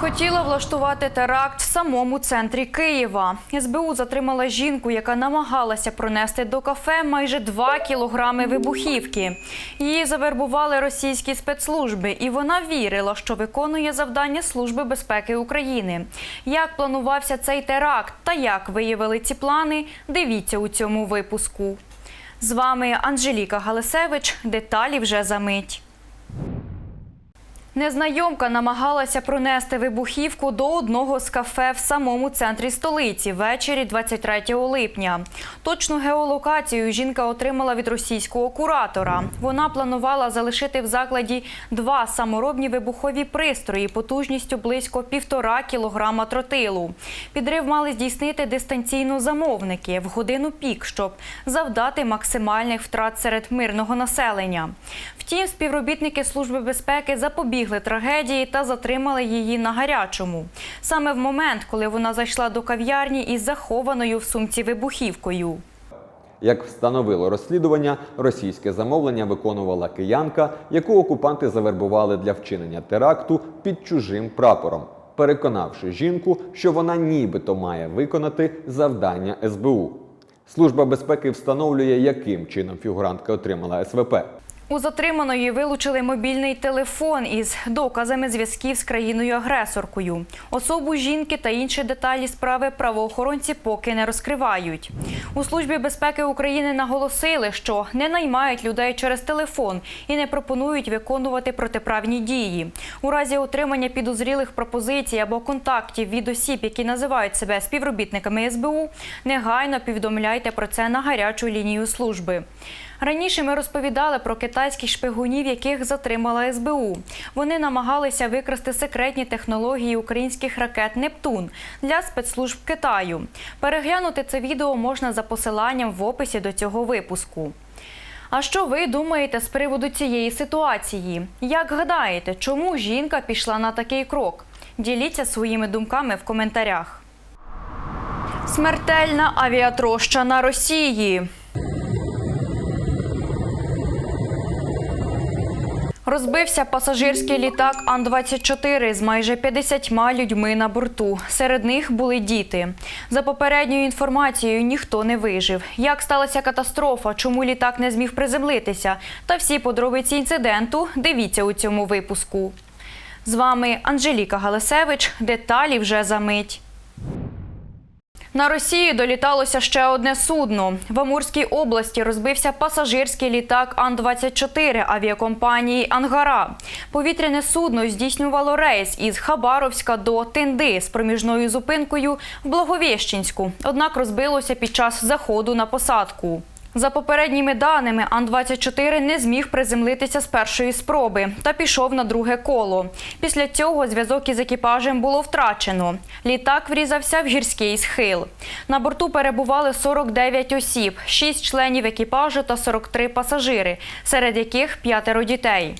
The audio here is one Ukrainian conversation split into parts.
Хотіла влаштувати теракт в самому центрі Києва. СБУ затримала жінку, яка намагалася пронести до кафе майже 2 кілограми вибухівки. Її завербували російські спецслужби, і вона вірила, що виконує завдання Служби безпеки України. Як планувався цей теракт та як виявили ці плани, дивіться у цьому випуску. З вами Анжеліка Галисевич. Деталі вже за мить. Незнайомка намагалася пронести вибухівку до одного з кафе в самому центрі столиці ввечері 23 липня. Точну геолокацію жінка отримала від російського куратора. Вона планувала залишити в закладі два саморобні вибухові пристрої потужністю близько півтора кілограма тротилу. Підрив мали здійснити дистанційно замовники в годину пік, щоб завдати максимальних втрат серед мирного населення. Втім, співробітники Служби безпеки запобігли трагедії та затримали її на гарячому. Саме в момент, коли вона зайшла до кав'ярні із захованою в сумці вибухівкою. Як встановило розслідування, російське замовлення виконувала киянка, яку окупанти завербували для вчинення теракту під чужим прапором, переконавши жінку, що вона нібито має виконати завдання СБУ. Служба безпеки встановлює, яким чином фігурантка отримала СВП. У затриманої вилучили мобільний телефон із доказами зв'язків з країною-агресоркою. Особу жінки та інші деталі справи правоохоронці поки не розкривають. У службі безпеки України наголосили, що не наймають людей через телефон і не пропонують виконувати протиправні дії. У разі отримання підозрілих пропозицій або контактів від осіб, які називають себе співробітниками СБУ, негайно повідомляйте про це на гарячу лінію служби. Раніше ми розповідали про китайських шпигунів, яких затримала СБУ. Вони намагалися викрасти секретні технології українських ракет Нептун для спецслужб Китаю. Переглянути це відео можна за посиланням в описі до цього випуску. А що ви думаєте з приводу цієї ситуації? Як гадаєте, чому жінка пішла на такий крок? Діліться своїми думками в коментарях. Смертельна авіатроща на Росії. Розбився пасажирський літак Ан-24 з майже 50 людьми на борту. Серед них були діти. За попередньою інформацією, ніхто не вижив. Як сталася катастрофа, чому літак не зміг приземлитися? Та всі подробиці інциденту дивіться у цьому випуску. З вами Анжеліка Галасевич. Деталі вже за мить. На Росію доліталося ще одне судно. В Амурській області розбився пасажирський літак Ан-24 авіакомпанії Ангара. Повітряне судно здійснювало рейс із Хабаровська до Тинди з проміжною зупинкою в Благовіщенську. Однак розбилося під час заходу на посадку. За попередніми даними, Ан-24 не зміг приземлитися з першої спроби та пішов на друге коло. Після цього зв'язок із екіпажем було втрачено. Літак врізався в гірський схил. На борту перебували 49 осіб, 6 членів екіпажу та 43 пасажири, серед яких п'ятеро дітей.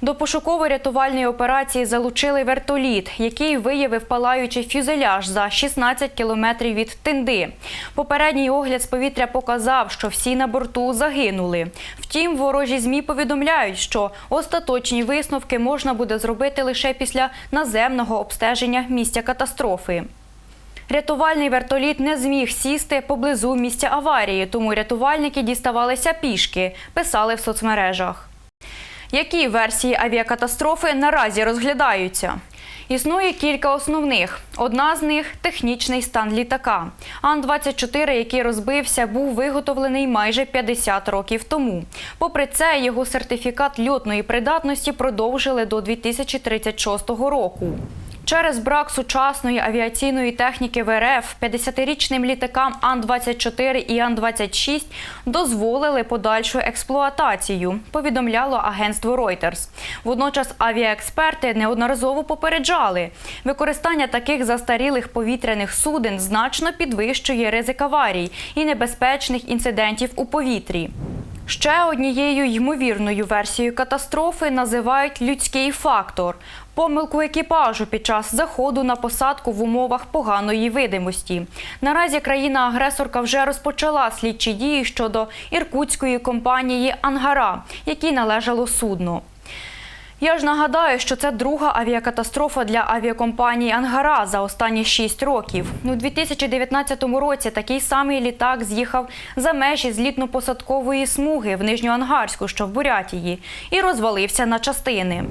До пошуково-рятувальної операції залучили вертоліт, який виявив палаючий фюзеляж за 16 кілометрів від Тинди. Попередній огляд з повітря показав, що всі на борту загинули. Втім, ворожі змі повідомляють, що остаточні висновки можна буде зробити лише після наземного обстеження місця катастрофи. Рятувальний вертоліт не зміг сісти поблизу місця аварії, тому рятувальники діставалися пішки, писали в соцмережах. Які версії авіакатастрофи наразі розглядаються? Існує кілька основних. Одна з них технічний стан літака. Ан-24, який розбився, був виготовлений майже 50 років тому. Попри це, його сертифікат льотної придатності продовжили до 2036 року. Через брак сучасної авіаційної техніки в РФ 50-річним літакам Ан-24 і Ан-26 дозволили подальшу експлуатацію, повідомляло агентство Reuters. Водночас авіаексперти неодноразово попереджали, використання таких застарілих повітряних суден значно підвищує ризик аварій і небезпечних інцидентів у повітрі. Ще однією ймовірною версією катастрофи називають людський фактор помилку екіпажу під час заходу на посадку в умовах поганої видимості. Наразі країна-агресорка вже розпочала слідчі дії щодо іркутської компанії Ангара, якій належало судно. Я ж нагадаю, що це друга авіакатастрофа для авіакомпанії Ангара за останні шість років. У 2019 році такий самий літак з'їхав за межі злітно-посадкової смуги в Нижньоангарську, що в Бурятії, і розвалився на частини.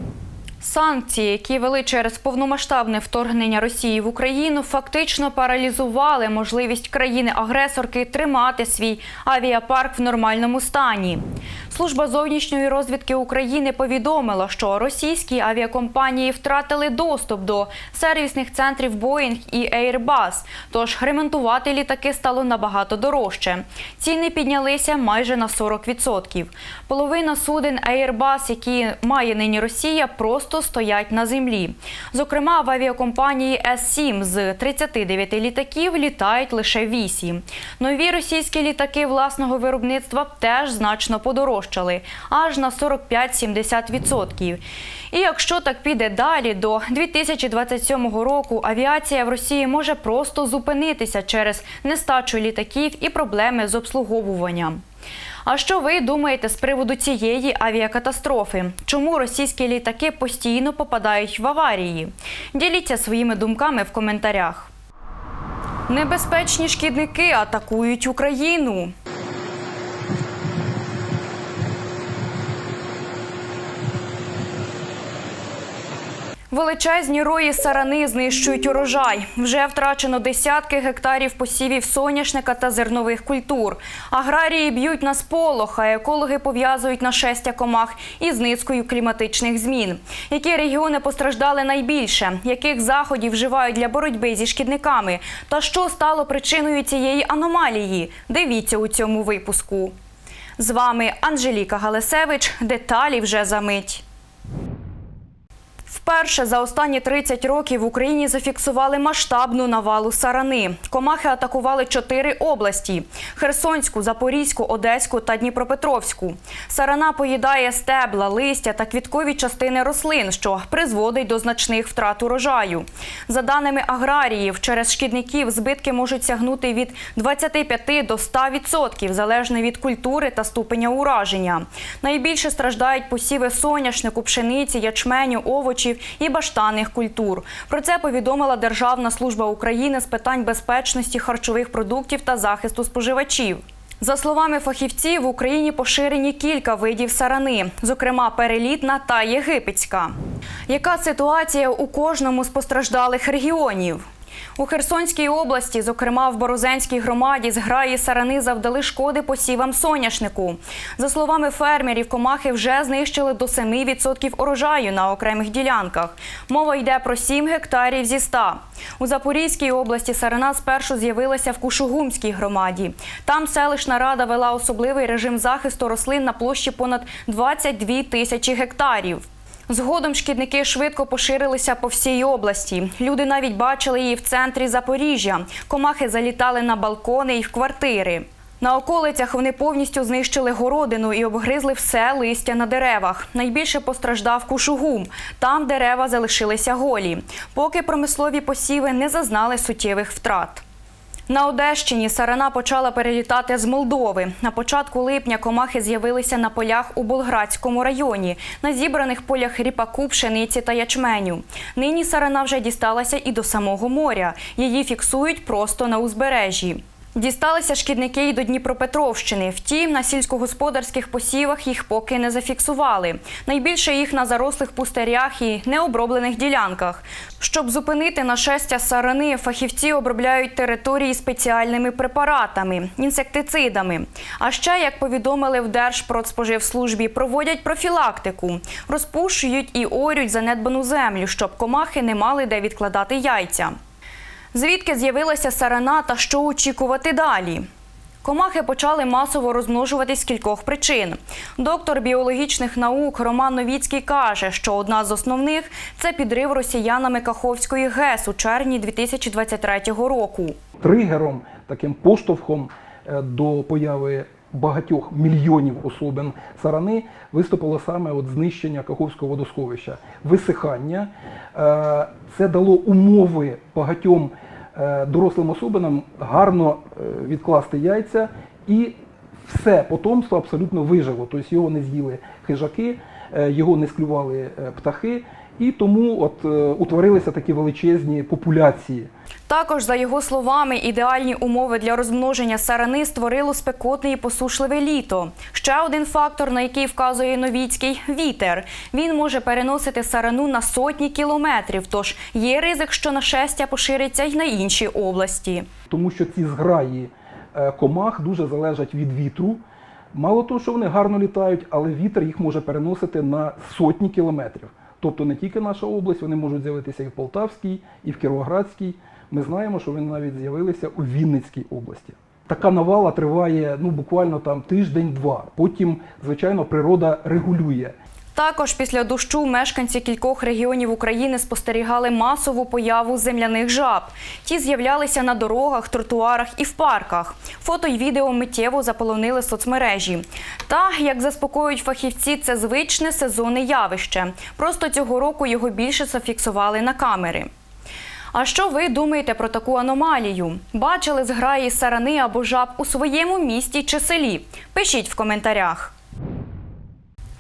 Санкції, які вели через повномасштабне вторгнення Росії в Україну, фактично паралізували можливість країни-агресорки тримати свій авіапарк в нормальному стані. Служба зовнішньої розвідки України повідомила, що російські авіакомпанії втратили доступ до сервісних центрів Boeing і Airbus, тож ремонтувати літаки стало набагато дорожче. Ціни піднялися майже на 40%. Половина суден Airbus, які має нині Росія, просто стоять на землі. Зокрема, в авіакомпанії С-7 з 39 літаків літають лише 8. Нові російські літаки власного виробництва теж значно подорожчали, аж на 45-70%. І якщо так піде далі, до 2027 року авіація в Росії може просто зупинитися через нестачу літаків і проблеми з обслуговуванням. А що ви думаєте з приводу цієї авіакатастрофи? Чому російські літаки постійно попадають в аварії? Діліться своїми думками в коментарях. Небезпечні шкідники атакують Україну. Величезні рої сарани знищують урожай. Вже втрачено десятки гектарів посівів соняшника та зернових культур. Аграрії б'ють на сполох, а екологи пов'язують нашестя комах із низкою кліматичних змін. Які регіони постраждали найбільше? Яких заходів вживають для боротьби зі шкідниками? Та що стало причиною цієї аномалії? Дивіться у цьому випуску. З вами Анжеліка Галасевич. Деталі вже за мить. Вперше за останні 30 років в Україні зафіксували масштабну навалу сарани. Комахи атакували чотири області: Херсонську, Запорізьку, Одеську та Дніпропетровську. Сарана поїдає стебла, листя та квіткові частини рослин, що призводить до значних втрат урожаю. За даними аграріїв, через шкідників збитки можуть сягнути від 25 до 100%, залежно від культури та ступеня ураження. Найбільше страждають посіви соняшнику, пшениці, ячменю, овочів і баштанних культур. Про це повідомила Державна служба України з питань безпечності харчових продуктів та захисту споживачів. За словами фахівців, в Україні поширені кілька видів сарани, зокрема перелітна та єгипетська. Яка ситуація у кожному з постраждалих регіонів? У Херсонській області, зокрема в Борозенській громаді, зграї сарани завдали шкоди посівам соняшнику. За словами фермерів, комахи вже знищили до 7% урожаю на окремих ділянках. Мова йде про 7 гектарів зі 100. У Запорізькій області сарана спершу з'явилася в Кушугумській громаді. Там селищна рада вела особливий режим захисту рослин на площі понад 22 тисячі гектарів. Згодом шкідники швидко поширилися по всій області. Люди навіть бачили її в центрі Запоріжжя. Комахи залітали на балкони і в квартири. На околицях вони повністю знищили городину і обгризли все листя на деревах. Найбільше постраждав кушугум. Там дерева залишилися голі, поки промислові посіви не зазнали суттєвих втрат. На Одещині сарана почала перелітати з Молдови. На початку липня комахи з'явилися на полях у Болградському районі, на зібраних полях ріпаку, пшениці та ячменю. Нині сарана вже дісталася і до самого моря. Її фіксують просто на узбережжі. Дісталися шкідники й до Дніпропетровщини. Втім, на сільськогосподарських посівах їх поки не зафіксували. Найбільше їх на зарослих пустирях і необроблених ділянках. Щоб зупинити нашестя сарани, фахівці обробляють території спеціальними препаратами, інсектицидами. А ще, як повідомили в Держпродспоживслужбі, проводять профілактику, розпушують і орють занедбану землю, щоб комахи не мали де відкладати яйця. Звідки з'явилася сарана та що очікувати далі? Комахи почали масово розмножуватись з кількох причин. Доктор біологічних наук Роман Новіцький каже, що одна з основних це підрив росіянами Каховської ГЕС у червні 2023 року. тригером, таким поштовхом е, до появи багатьох мільйонів особин сарани виступило саме от знищення Каховського водосховища, висихання. Е, Це дало умови багатьом е, дорослим особинам гарно е, відкласти яйця і все потомство абсолютно вижило. Тобто його не з'їли хижаки, його не склювали птахи, і тому от е, утворилися такі величезні популяції. Також, за його словами, ідеальні умови для розмноження сарани створило спекотне і посушливе літо. Ще один фактор, на який вказує Новіцький вітер. Він може переносити сарану на сотні кілометрів, тож є ризик, що нашестя пошириться й на інші області. тому що ці зграї е, комах дуже залежать від вітру. Мало того, що вони гарно літають, але вітер їх може переносити на сотні кілометрів. Тобто не тільки наша область, вони можуть з'явитися і в Полтавській, і в Кіровоградській. Ми знаємо, що вони навіть з'явилися у Вінницькій області. Така навала триває ну, буквально там тиждень-два. Потім, звичайно, природа регулює. Також після дощу мешканці кількох регіонів України спостерігали масову появу земляних жаб. Ті з'являлися на дорогах, тротуарах і в парках. Фото й відео миттєво заполонили соцмережі. Та, як заспокоюють фахівці, це звичне сезонне явище. Просто цього року його більше зафіксували на камери. А що ви думаєте про таку аномалію? Бачили зграї сарани або жаб у своєму місті чи селі? Пишіть в коментарях.